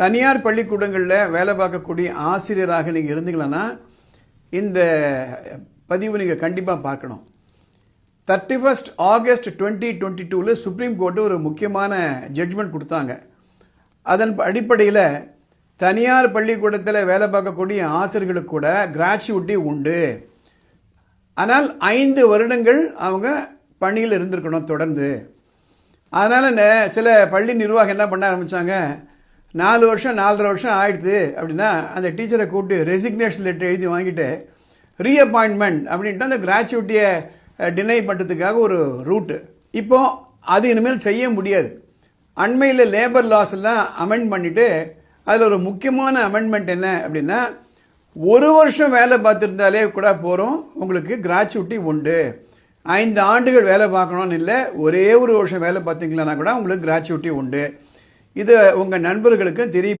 தனியார் பள்ளிக்கூடங்களில் வேலை பார்க்கக்கூடிய ஆசிரியராக நீங்கள் இருந்தீங்களன்னா இந்த பதிவு நீங்கள் கண்டிப்பாக பார்க்கணும். Thirty first August twenty twenty டூவில் சுப்ரீம் கோர்ட்டு ஒரு முக்கியமான ஜட்ஜ்மெண்ட் கொடுத்தாங்க. அதன் அடிப்படையில் தனியார் பள்ளிக்கூடத்தில் வேலை பார்க்கக்கூடிய ஆசிரியர்களுக்கு கூட கிராச்சுவிட்டி உண்டு. ஆனால் ஐந்து வருடங்கள் அவங்க பணியில் இருந்திருக்கணும் தொடர்ந்து. அதனால் சில பள்ளி நிர்வாகம் என்ன பண்ண ஆரம்பித்தாங்க நாலு வருஷம் நாலரை வருஷம் ஆயிடுது அப்படின்னா அந்த டீச்சரை கூப்பிட்டு ரெசிக்னேஷன் லெட்டர் எழுதி வாங்கிட்டு ரீஅப்பாயின்மெண்ட் அப்படின்ட்டு அந்த கிராச்சுவிட்டியை டினை பண்ணுறதுக்காக ஒரு ரூட்டு இப்போது அது இனிமேல் செய்ய முடியாது. அண்மையில் லேபர் லாஸ் எல்லாம் அமெண்ட் பண்ணிவிட்டு அதில் ஒரு முக்கியமான அமெண்ட்மெண்ட் என்ன அப்படின்னா ஒரு வருஷம் வேலை பார்த்துருந்தாலே கூட போகிறோம் உங்களுக்கு கிராச்சுவிட்டி உண்டு. ஐந்து ஆண்டுகள் வேலை பார்க்கணும்னு இல்லை ஒரே ஒரு வருஷம் வேலை பார்த்தீங்களான்னா கூட உங்களுக்கு கிராச்சுவிட்டி உண்டு. இது உங்கள் நண்பர்களுக்கு தெரிய